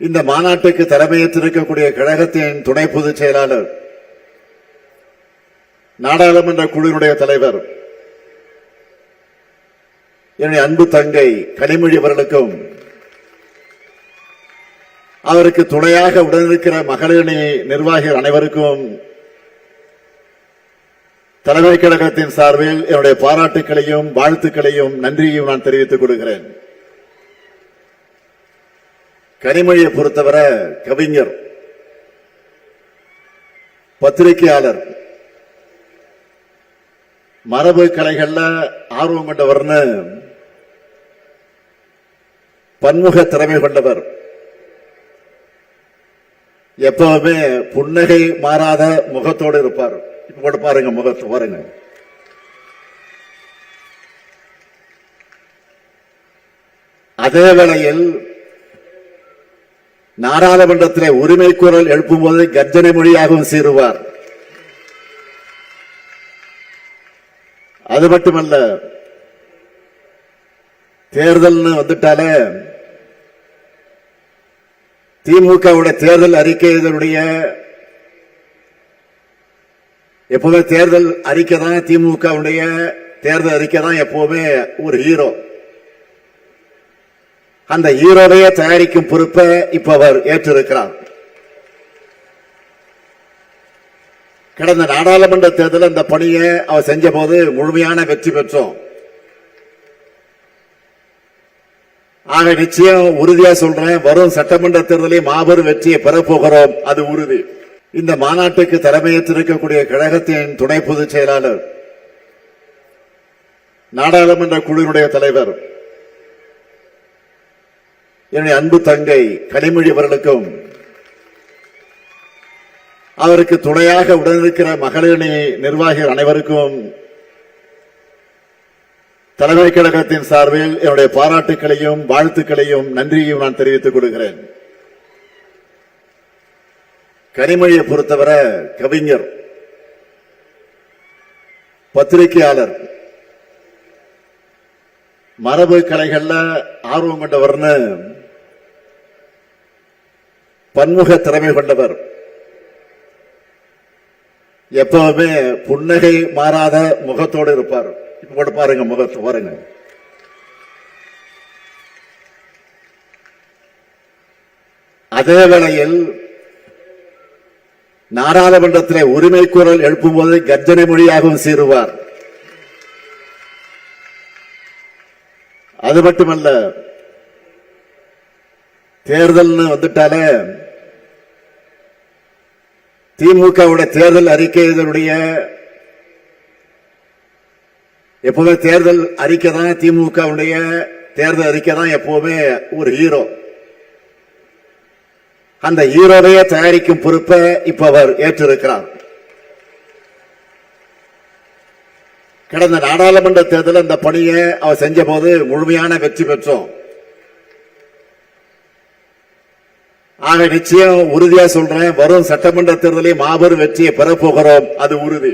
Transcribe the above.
இந்த மாநாட்டுக்கு தலைமையேற்றிருக்கக்கூடிய கழகத்தின் துணை பொதுச் செயலாளர் நாடாளுமன்ற குழுவினுடைய தலைவர் என்னுடைய அன்பு தங்கை கனிமொழி அவர்களுக்கும் அவருக்கு துணையாக உடனிருக்கிற மகளிரணி நிர்வாகிகள் அனைவருக்கும் தலைமை கழகத்தின் சார்பில் என்னுடைய பாராட்டுக்களையும் வாழ்த்துக்களையும் நன்றியையும் நான் தெரிவித்துக் கொள்கிறேன். கனிமொழியை பொறுத்தவரை கவிஞர் பத்திரிகையாளர் மரபு கலைகள்ல ஆர்வம் கொண்டவர்னு பன்முக திறமை கொண்டவர். எப்பவுமே புன்னகை மாறாத முகத்தோடு இருப்பார். இப்ப கூட பாருங்க முகத்தை பாருங்க. அதே வேளையில் நாடாளுமன்றத்திலே உரிமை குரல் எழுப்பும்போது கர்ஜனை மொழியாகவும் சீருவார். அது மட்டுமல்ல தேர்தல்னு வந்துட்டாலே திமுகவுடைய தேர்தல் அறிக்கை இதனுடைய எப்பவுமே தேர்தல் அறிக்கை தான் திமுகவுடைய தேர்தல் அறிக்கை தான் எப்பவுமே ஒரு ஹீரோ அந்த ஈரோடைய தயாரிக்கும் பொறுப்பை இப்ப அவர் ஏற்றிருக்கிறார். கடந்த நாடாளுமன்ற தேர்தலில் அந்த பணியை அவர் செஞ்ச போது முழுமையான வெற்றி பெற்றோம். ஆக நிச்சயம் உறுதியா சொல்றேன் வரும் சட்டமன்ற தேர்தலில் மாபெரும் வெற்றியை பெறப்போகிறோம் அது உறுதி. இந்த மாநாட்டுக்கு தலைமையேற்றிருக்கக்கூடிய கழகத்தின் துணை பொதுச் செயலாளர் நாடாளுமன்ற குழுவினுடைய தலைவர் என்னுடைய அன்பு தங்கை கனிமொழி அவர்களுக்கும் அவருக்கு துணையாக உடனிருக்கிற மகளிரணி நிர்வாகிகள் அனைவருக்கும் தலைமை கழகத்தின் சார்பில் என்னுடைய பாராட்டுக்களையும் வாழ்த்துக்களையும் நன்றியையும் நான் தெரிவித்துக் கொள்கிறேன். கனிமொழியை பொறுத்தவரை கவிஞர் பத்திரிகையாளர் மரபு கலைகள்ல ஆர்வம் கொண்டவர்னு பன்முக திறமை கொண்டவர். எப்பவுமே புன்னகை மாறாத முகத்தோடு இருப்பார். இப்ப கூட பாருங்க முகத்தை பாருங்க. அதே வேளையில் நாடாளுமன்றத்திலே உரிமை குரல் எழுப்பும்போது கர்ஜனை மொழியாகவும் சீருவார். அது மட்டுமல்ல தேர்தல்னு வந்துட்டாலே திமுகவுடைய தேர்தல் அறிக்கை இதனுடைய எப்பவுமே தேர்தல் அறிக்கை தான் திமுகவுடைய தேர்தல் அறிக்கை தான் எப்பவுமே ஒரு ஹீரோ அந்த ஹீரோவையே தயாரிக்கும் பொறுப்பை இப்ப அவர் ஏற்றிருக்கிறார். கடந்த நாடாளுமன்ற தேர்தலில் இந்த பணியை அவர் செஞ்ச போது முழுமையான வெற்றி பெற்றோம். ஆக நிச்சயம் உறுதியா சொல்றேன் வரும் சட்டமன்ற தேர்தலில் மாபெரும் வெற்றியை பெறப்போகிறோம் அது உறுதி.